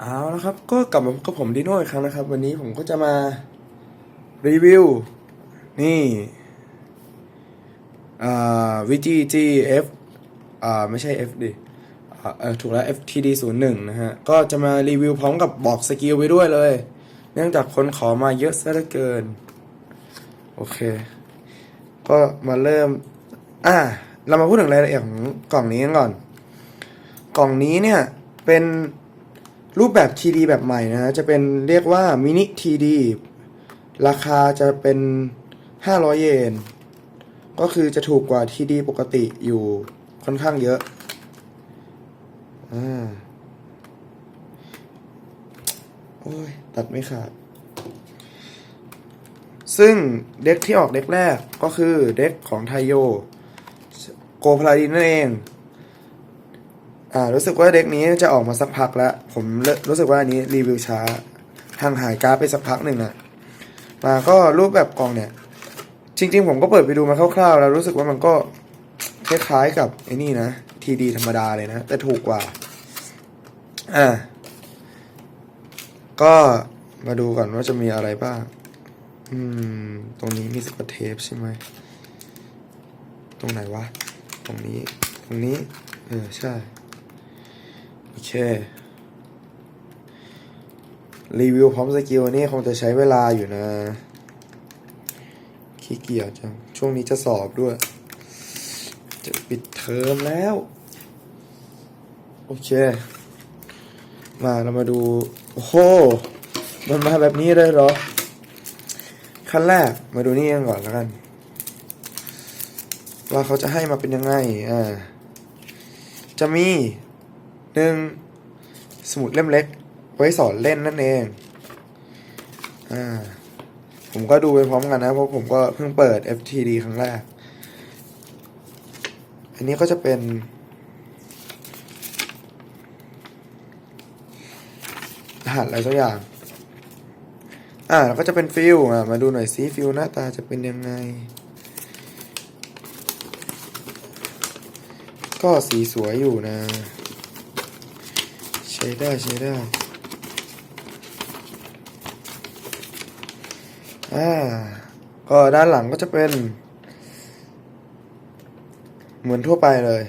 เอาละครับก็กลับมาพบกับผมดิโน่อีกครั้งนะครับ วันนี้ผมก็จะมารีวิว นี่อ่า VGGF อ่าไม่ใช่ F ดิอ่าเออถูกแล้ว FTD 0 1นะฮะ ก็จะมารีวิวพร้อมกับบอกสกิลไว้ด้วยเลย เนื่องจากคนขอมาเยอะซะเหลือเกิน โอเค ก็มาเริ่ม อ่า เรามาพูดถึงรายละเอียดของกล่องนี้กันก่อน กล่องนี้เนี่ยเป็น รูปแบบ TD แบบใหม่นะฮะจะเป็นเรียกว่ามินิ TD ราคาจะเป็น 500 เยน ก็คือจะถูกกว่า TD ปกติอยู่ค่อนข้างเยอะอ่าโอ้ย ตัดไม่ขาด ซึ่งเด็กที่ออกเด็กแรกก็คือเด็กของไทโย โกพลาดินนั่นเอง อ่ารู้สึกว่าเด็กนี้จะออกมาสักพักแล้ว ผมรู้สึกว่าอันนี้รีวิวช้าห่างหายการ์ดไปสักพักหนึ่งอะมาก็รูปแบบกล่องเนี่ย จริง ๆ ผมก็เปิดไปดูมาคร่าวๆ แล้วรู้สึกว่ามันก็คล้ายๆกับไอ้นี่นะทีดีธรรมดาเลยนะ แต่ถูกกว่า อ่า ก็มาดูก่อนว่าจะมีอะไรบ้าง อืม ตรงนี้มีสกอตเทปใช่ไหม ตรงไหนวะ ตรงนี้ ตรงนี้ เออ ใช่ เค รีวิวพร้อมสกิลนี่คงจะใช้เวลาอยู่นะขี้เกียจจัง ช่วงนี้จะสอบด้วย จะปิดเทอมแล้ว โอเค มาเรามาดู โอ้โห มันมาแบบนี้เลยเหรอ ขั้นแรกมาดูนี่กันก่อนแล้วกัน ว่าเขาจะให้มาเป็นยังไง อ่า จะมี หนึ่งสมุดเล่มเล็ก ไว้สอนเล่นนั่นเองอ่าผมก็ดูไปพร้อมกันนะเพราะผมก็เพิ่งเปิด FTD ครั้งแรก อันนี้ก็จะเป็นรหัสอะไรสักอย่าง อ่าแล้วก็จะเป็นฟิลอะมาดูหน่อยซิฟิลหน้าตาจะเป็นยังไง ก็สีสวยอยู่นะ ใช้ได้ใช้ได้อ่าก็ด้านหลังก็จะเป็น เหมือนทั่วไปเลย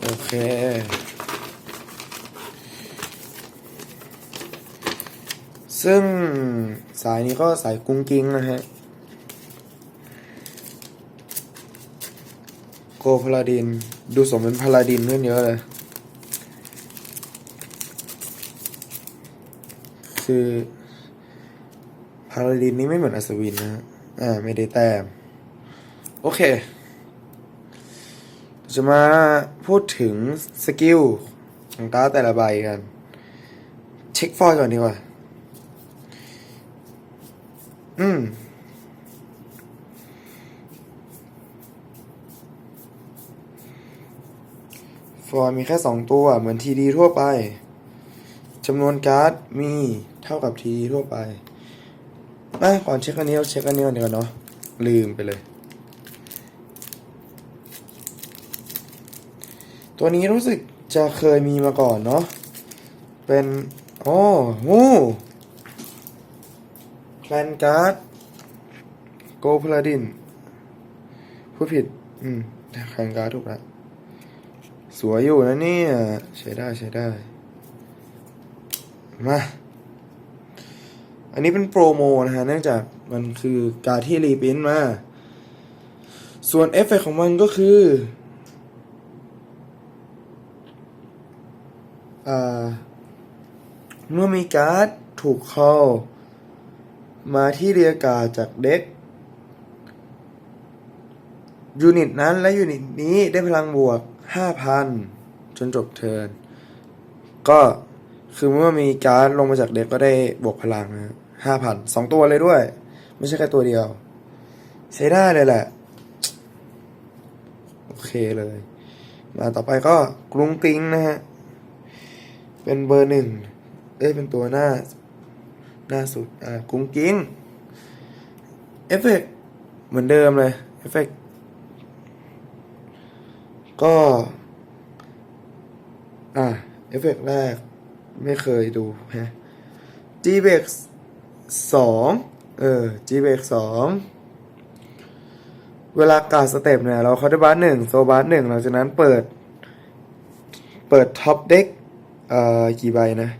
โอเคซึ่งสายนี้ก็สายกุ้งกิ้งนะฮะ โกพลาดิน ดูสมเป็นพลาดินขึ้นเยอะเลย คือพาราดินนี่ไม่เหมือนอัศวินนะ อ่า ไม่ได้แต้ม โอเค จะมาพูดถึงสกิลของการ์ดแต่ละใบกัน เช็คฟอยล์ก่อนดีกว่า อืมฟอยล์มีแค่สองตัวเหมือนทีดีทั่วไป จำนวนการ์ดมีเท่ากับทีทั่วไปอะก่อนเช็คอันนี้เราเช็คอันนี้ก่อนดีกว่าเนาะลืมไปเลย ตัวนี้รู้สึกจะเคยมีมาก่อนเนาะเป็นอ๋องูแคลนการ์ดโกพลาดินพูดผิด อืมแคลนการ์ดถูกแล้วสวยอยู่นะเนี่ย ใช้ได้ใช้ได้ มา อันนี้เป็นโปรโมนะฮะ เนื่องจากมันคือการที่รีปรินมา ส่วนเอฟเฟกของมันก็คืออ่าเมื่อมีการ์ดถูกคอลมาที่เรียกาจากเด็กยูนิตนั้นและยูนิตนี้ได้พลังบวก 5,000 จนจบเทิร์นก็ คือเมื่อมีการ์ดลงมาจากเด็กก็ได้บวกพลังนะห้าพันสองตัวเลยด้วย ไม่ใช่แค่ตัวเดียว ใช้ได้เลยแหละ โอเคเลย มาต่อไปก็กรุงกริงนะฮะ เป็นเบอร์หนึ่งเอ้ยเป็นตัวหน้า หน้าสุด อ่ากรุงกริงเอฟเฟกเหมือนเดิมเลยเอฟเฟกก็ อ่าเอฟเฟกแรก ไม่เคยดูฮะ G b e x สองเออ G b e x สองเวลากาสเต็ปเนี่ยเราคอร์ดบาร์หนึ่งโซบาร์หนึ่งหลังจากนั้นเปิด เปิดท็อปเด็กเอ่อกี่ใบนะ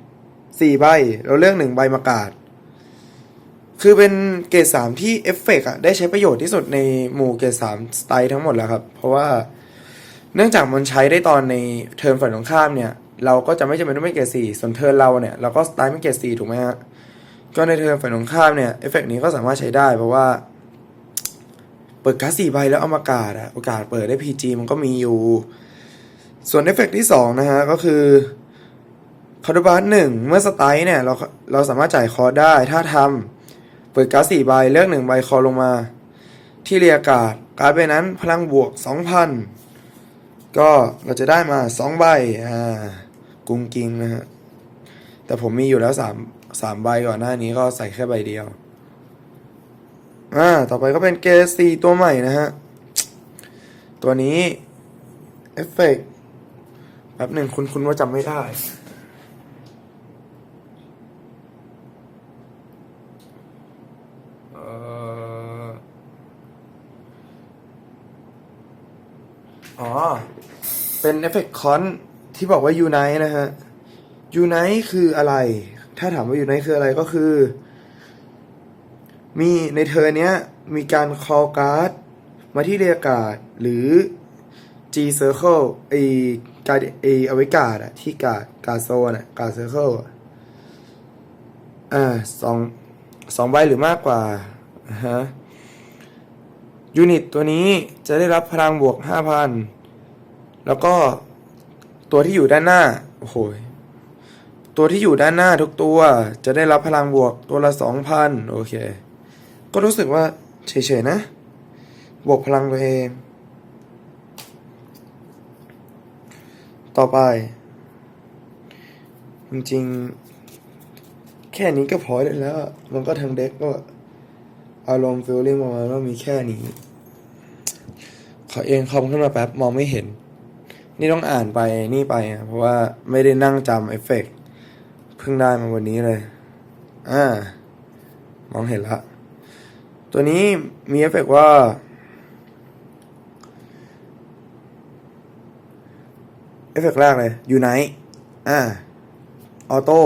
สี่ใบ เราเลือกหนึ่งใบมากาดคือเป็นเกรดสามที่เอฟเฟกอะได้ใช้ประโยชน์ที่สุดในหมู่เกรดสามสไตล์ทั้งหมดแล้วครับ เพราะว่าเนื่องจากมันใช้ได้ตอนในเทอมฝั่งตรงข้ามเนี่ย เราก็จะไม่จำเป็นต้องเป็นเกรดสี่ส่วนเทอมเราเนี่ยเราก็สไตล์เป็นเกรดสี่ถูกไหมฮะก็ในเทอมฝั่งตรงข้ามเนี่ยเอฟเฟกนี้ก็สามารถใช้ได้เพราะว่า เปิดการ์ดสี่ใบแล้วเอามากาดอะโอกาสเปิดได้ PG มันก็มีอยู่ ส่วนเอฟเฟกที่สองนะฮะก็คือคาร์ดบาร์หนึ่งเมื่อสไตล์เนี่ยเราเราสามารถจ่ายคอได้ถ้าทำเปิดการ์ดสี่ใบเลือกหนึ่งใบคอลงมา ที่เรียการ์ดการ์ดใบนั้นพลังบวกสองพันก็เราจะได้มาสองใบอ่า กุ้งกิ้งนะฮะ แต่ผมมีอยู่แล้วสามสามใบก่อนหน้านี้ก็ใส่แค่ใบเดียว อ่า ต่อไปก็เป็นเกซีตัวใหม่นะฮะ ตัวนี้ เอฟเฟกต์แป๊บหนึ่งคุณคุณว่าจำไม่ได้อ๋อ เป็นเอฟเฟกต์คอน ที่บอกว่ายูไนนะฮะยูไนคืออะไร ถ้าถามว่ายูไนคืออะไรก็คือ มีในเทอร์เนี้ย มีการ call card มาที่เรียกการหรือ G circle ไอการไออว้การอะที่กาดกาโซนอะการ์ด circle อะอ่าสองสองใบหรือมากกว่าอ่าฮะยูนิตตัวนี้จะได้รับพลังบวก 5,000 แล้วก็ ตัวที่อยู่ด้านหน้า โอ้โห ตัวที่อยู่ด้านหน้าทุกตัว จะได้รับพลังบวกตัวละ2,000โอเค ก็รู้สึกว่าเฉยๆนะ บวกพลังตัวเอง ต่อไป จริงๆ แค่นี้ก็พอได้แล้ว มันก็ทางเด็กก็อารมณ์ฟีลลิ่งประมาณว่ามีแค่นี้ ขอเองคอมขึ้นมาแป๊บ มองไม่เห็น นี่ต้องอ่านไปนี่ไปเพราะว่าไม่ได้นั่งจำเอฟเฟกต์เพิ่งได้มาวันนี้เลย อ่ามองเห็นละ ตัวนี้มีเอฟเฟกต์ว่า เอฟเฟกต์แรกเลยอยู่ไหน อ่า ออโต้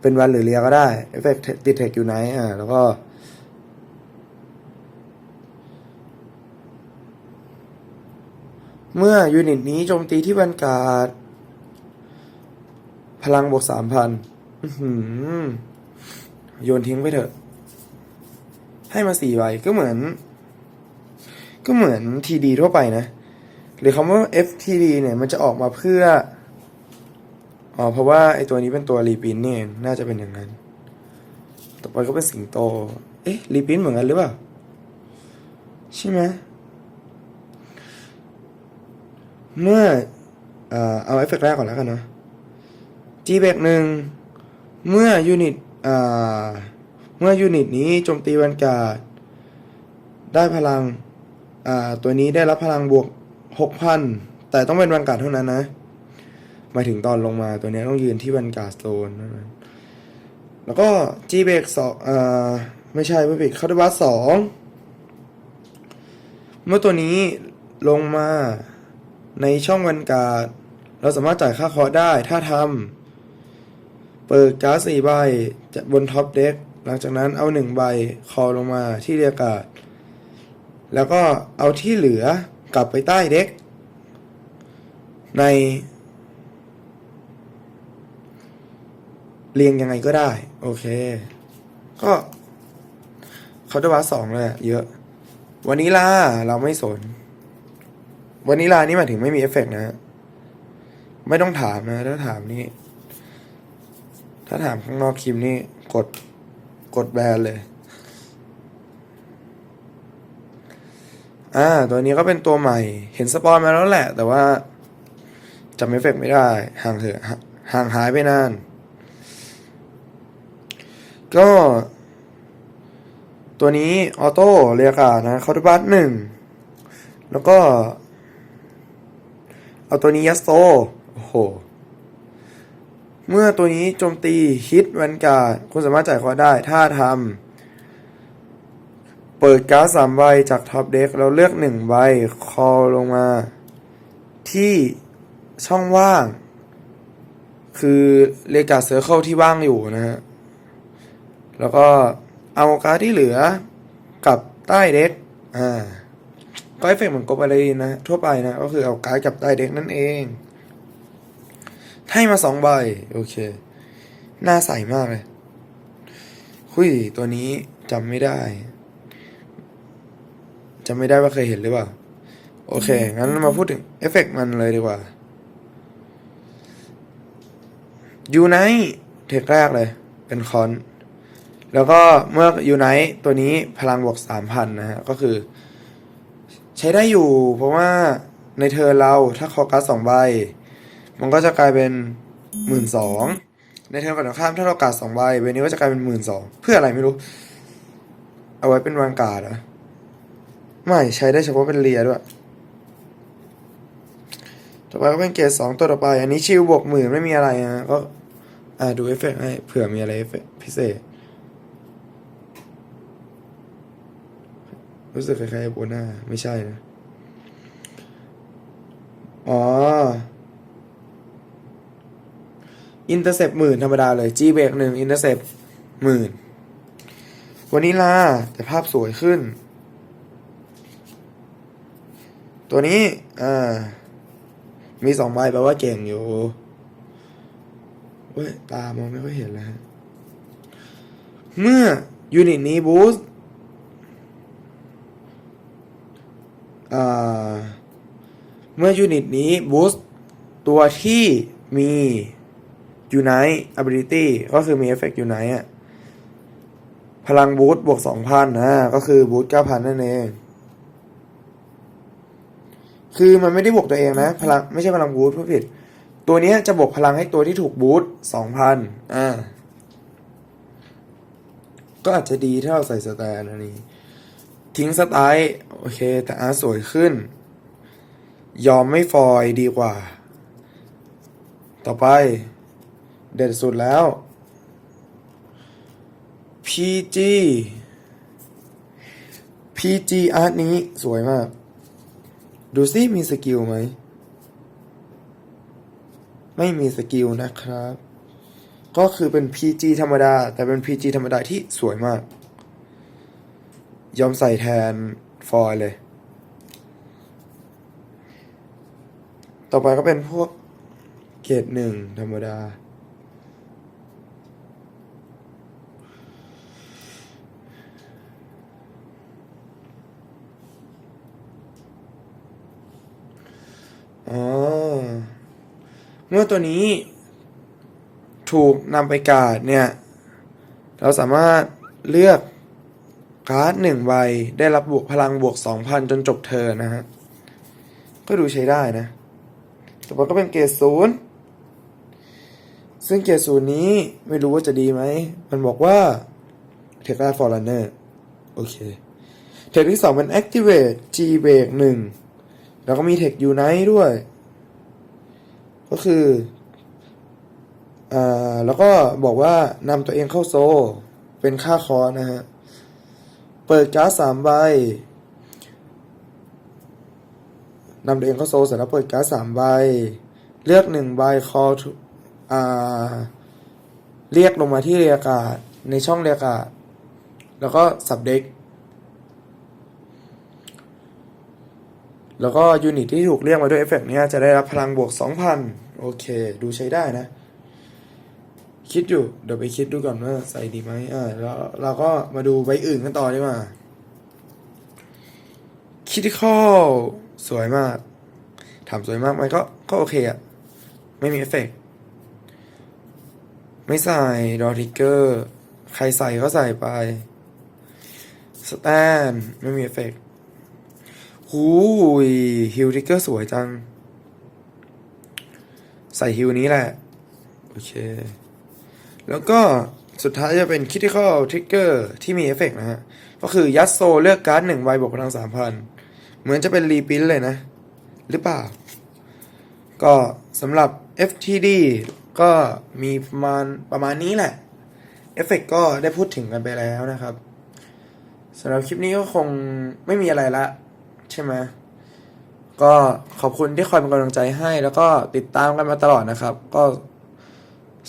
เป็นวันหรือเรียก็ได้ เอฟเฟกต์ติดเทคอยู่ไหน อ่า แล้วก็ เมื่อยูนิตนี้โจมตีที่บรรกาศพลังบวกสามพันโยนทิ้งไปเถอะ ให้มาสี่ใบก็เหมือน ก็เหมือนทีดีทั่วไปนะ หรือคำว่า FTD เนี่ยมันจะออกมาเพื่อ อ๋อ เพราะว่าไอตัวนี้เป็นตัวรีพินเนี่ย น่าจะเป็นอย่างนั้น ต่อไปก็เป็นสิงโต เอ๊ะรีพินเหมือนกันหรือเปล่า ใช่ไหม เมื่อเอาเอฟเฟกต์แรกก่อนแล้วกันเนาะ G เบกหนึ่งเมื่อยูนิตเมื่อยูนิตนี้โจมตีบรรกาศได้พลังตัวนี้ได้รับพลังบวกหกพันแต่ต้องเป็นบรรกาศเท่านั้นนะหมายถึงตอนลงมาตัวนี้ต้องยืนที่บรรกาศโซนเท่นั้นแล้วก็ G เบกสองไม่ใช่ไม่ผิดคาร์ดบัสสองเมื่อตัวนี้ลงมา ในช่องบรรกาศเราสามารถจ่ายค่าคอได้ถ้าทำเปิดการ์ดสี่ใบจะบนท็อปเด็กหลังจากนั้นเอาหนึ่งใบคอลงมาที่เรียกการ์ดแล้วก็เอาที่เหลือกลับไปใต้เด็ก ใน เรียงยังไงก็ได้ โอเค ก็คาร์ดบัสสองเลยเยอะ วันนี้ล่ะเราไม่สน วันนี้ลานี่หมายถึงไม่มีเอฟเฟกต์นะฮะไม่ต้องถามนะ ถ้าถามนี่ ถ้าถามข้างนอกคลิปนี่กดกดแบนเลย อ่า ตัวนี้ก็เป็นตัวใหม่ เห็นสปอยมาแล้วแหละ แต่ว่าจำเอฟเฟกต์ไม่ได้ ห่างเถอะห่างหายไปนาน ก็ ตัวนี้ออโต้เรียกานะคาร์บัสหนึ่ง แล้วก็ เอาตัวนี้ยัสโซ โอ้โห เมื่อตัวนี้โจมตีฮิตแวนการ์ดคุณสามารถจ่ายคอได้ ถ้าทำ เปิดการ์ดสามใบจากท็อปเด็กเราเลือกหนึ่งใบ คอลงมา ที่ช่องว่าง คือเลกาเซอร์เคิลที่ว่างอยู่นะฮะ แล้วก็เอาการ์ดที่เหลือกับใต้เด็กอ่า ก็เอฟเฟกต์เหมือนกบอะไรนะ ทั่วไปนะ ก็คือเอาการ์ดกับใต้เด็กนั่นเองให้มาสองใบ โอเค หน้าใสมากเลยคุยตัวนี้จำไม่ได้จำไม่ได้ว่าเคยเห็นหรือเปล่า โอเค งั้นมาพูดถึงเอฟเฟกต์มันเลยดีกว่ายูไนเทคแรกเลย เป็นคอน แล้วก็เมื่อยูไนตัวนี้พลังบวกสามพันนะฮะ ก็คือ ใช้ได้อยู่ เพราะว่าในเธอเราถ้าคอการ์ดสองใบ มันก็จะกลายเป็นหมื่นสองในเทอมฝั่งตรงข้ามถ้าเรากาดสองใบใบนี้ก็จะกลายเป็นหมื่นสองเพื่ออะไรไม่รู้ เอาไว้เป็นวางการ์ดเหรอไม่ใช้ได้เฉพาะเป็นเรียด้วย ต่อไปก็เป็นเกรดสองตัวต่อไป อันนี้ชิลบวกหมื่นไม่มีอะไรนะก็อ่าดูเอฟเฟกต์ให้เผื่อมีอะไรเอฟเฟกต์พิเศษ รู้สึกคล้ายๆโบน่าไม่ใช่นะ อ๋ออินเตอร์เซปหมื่นธรรมดาเลย G เบรกหนึ่งอินเตอร์เซปหมื่นวันนี้ลาแต่ภาพสวยขึ้น ตัวนี้ อ่า มีสองใบแปลว่าเก่งอยู่เว้ย ตามองไม่ค่อยเห็นแล้วฮะ เมื่อยูนิตนี้บูสต์อ่า เมื่อยูนิตนี้บูสต์ตัวที่มี Unite ability ก็คือมีเอฟเฟกต์ Unite อะพลังบูสต์บวกสองพันนะ ก็คือบูสต์เก้าพันนั่นเอง คือมันไม่ได้บวกตัวเองนะ พลังไม่ใช่พลังบูสต์ผู้ผิด ตัวนี้จะบวกพลังให้ตัวที่ถูกบูสต์สองพันอ่าก็อาจจะดีถ้าเราใส่สแตนอันนี้ ทิ้งสไตล์โอเค แต่อาร์ตสวยขึ้น ยอมไม่ฟอยดีกว่า ต่อไป เด็ดสุดแล้ว PG PG อาร์ตนี้สวยมาก ดูซิมีสกิลไหม ไม่มีสกิลนะครับ ก็คือเป็น PG ธรรมดา แต่เป็น PG ธรรมดาที่สวยมาก ยอมใส่แทนฟอยเลย ต่อไปก็เป็นพวกเกรดหนึ่งธรรมดา อ๋อ เมื่อตัวนี้ถูกนำไปกาดเนี่ย เราสามารถเลือก การ์ดหนึ่งใบได้รับบวกพลังบวกสองพันจนจบเทิร์นนะฮะ ก็ดูใช้ได้นะ แต่อไปก็เป็นเกรดศูนย์ซึ่งเกรดศูนย์นี้ไม่รู้ว่าจะดีไหม มันบอกว่าเทคไลฟอร์ลันเนอร์โอเค เทคที่สองเป็น activate G break หนึ่งแล้วก็มีเทค unite ด้วย ก็คืออ่าแล้วก็บอกว่านำตัวเองเข้าโซ เป็นค่าคอนะฮะ เปิดการ์ดสามใบนำตัวเองเข้าโซเสร็จแล้วเปิดการ์ดสามใบ เลือกหนึ่งใบคออ่า เรียกลงมาที่เรียกอากาศในช่องเรียกอากาศแล้วก็สับเด็ก แล้วก็ยูนิตที่ถูกเรียกมาด้วยเอฟเฟกต์เนี้ยจะได้รับพลังบวก 2,000 โอเค ดูใช้ได้นะ คิดอยู่ เดี๋ยวไปคิดดูก่อนว่าใส่ดีไหมอ่าแล้วเราก็มาดูใบอื่นกันต่อดีกว่าคิดข้อสวยมากถามสวยมากไหมก็ก็โอเคอะไม่มีเอฟเฟกต์ไม่ใส่ดอทิกเกอร์ใครใส่ก็ใส่ไปสแตนไม่มีเอฟเฟกต์หูยฮิลทิกเกอร์สวยจัง ใส่ฮิลนี้แหละ โอเค แล้วก็สุดท้ายจะเป็น Critical Trigger ที่มีเอฟเฟกต์นะฮะ ก็คือยัดโซเลือกการ์ดหนึ่งใบบวกพลังสามพันเหมือนจะเป็นรีพินเลยนะ หรือเปล่า ก็สำหรับ FTD ก็มีประมาณประมาณนี้แหละ เอฟเฟกต์ก็ได้พูดถึงกันไปแล้วนะครับสำหรับคลิปนี้ก็คงไม่มีอะไรละ ใช่ไหมก็ขอบคุณที่คอยเป็นกำลังใจให้ แล้วก็ติดตามกันมาตลอดนะครับ ก็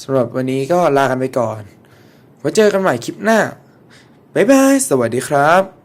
สำหรับวันนี้ก็ลากันไปก่อนไว้เจอกันใหม่คลิปหน้า บ๊ายบาย สวัสดีครับ